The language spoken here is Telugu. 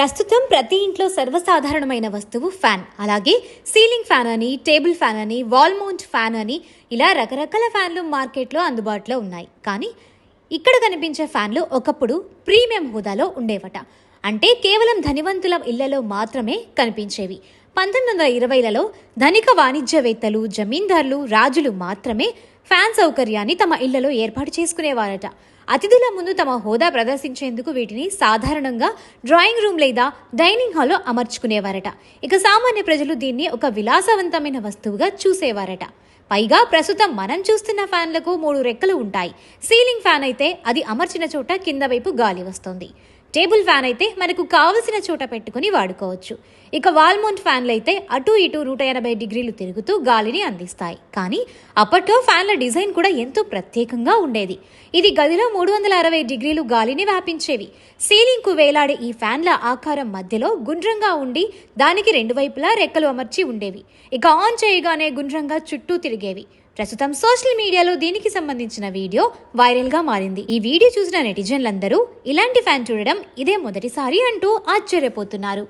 ప్రస్తుతం ప్రతి ఇంట్లో సర్వసాధారణమైన వస్తువు ఫ్యాన్ అలాగే సీలింగ్ ఫ్యాన్ అని టేబుల్ ఫ్యాన్ అని వాల్ మౌంట్ ఫ్యాన్ అని ఇలా రకరకాల ఫ్యాన్లు మార్కెట్లో అందుబాటులో ఉన్నాయి. కానీ ఇక్కడ కనిపించే ఫ్యాన్లు ఒకప్పుడు ప్రీమియం హోదాలో ఉండేవట. అంటే కేవలం ధనివంతుల ఇళ్ళలో మాత్రమే కనిపించేవి. పంతొమ్మిది వందల ఇరవైలలో ధనిక వాణిజ్యవేత్తలు జమీందారులు రాజులు మాత్రమే ఫ్యాన్ సౌకర్యాన్ని తమ ఇళ్ళలో ఏర్పాటు చేసుకునేవారట. అతిథుల ముందు తమ హోదా ప్రదర్శించేందుకు వీటిని సాధారణంగా డ్రాయింగ్ రూమ్ లేదా డైనింగ్ హాల్లో అమర్చుకునేవారట. ఇక సామాన్య ప్రజలు దీన్ని ఒక విలాసవంతమైన వస్తువుగా చూసేవారట. పైగా ప్రస్తుతం మనం చూస్తున్న ఫ్యాన్లకు మూడు రెక్కలు ఉంటాయి. సీలింగ్ ఫ్యాన్ అయితే అది అమర్చిన చోట కింద వైపు గాలి వస్తుంది. టేబుల్ ఫ్యాన్ అయితే మనకు కావలసిన చోట పెట్టుకుని వాడుకోవచ్చు. ఇక వాల్మౌంట్ ఫ్యాన్లు అయితే అటు ఇటు నూట ఎనభై డిగ్రీలు తిరుగుతూ గాలిని అందిస్తాయి. కానీ అప్పట్లో ఫ్యాన్ల డిజైన్ కూడా ఎంతో ప్రత్యేకంగా ఉండేది. ఇది గదిలో మూడు వందల అరవై డిగ్రీలు గాలిని వ్యాపించేవి. సీలింగ్కు వేలాడే ఈ ఫ్యాన్ల ఆకారం మధ్యలో గుండ్రంగా ఉండి దానికి రెండు వైపులా రెక్కలు అమర్చి ఉండేవి. ఇక ఆన్ చేయగానే గుండ్రంగా చుట్టూ తిరిగేవి. ప్రస్తుతం సోషల్ మీడియాలో దీనికి సంబంధించిన వీడియో వైరల్గా మారింది. ఈ వీడియో చూసిన నెటిజన్లందరూ ఇలాంటి ఫ్యాన్ చూడడం ఇదే మొదటిసారి అంటూ ఆశ్చర్యపోతున్నారు.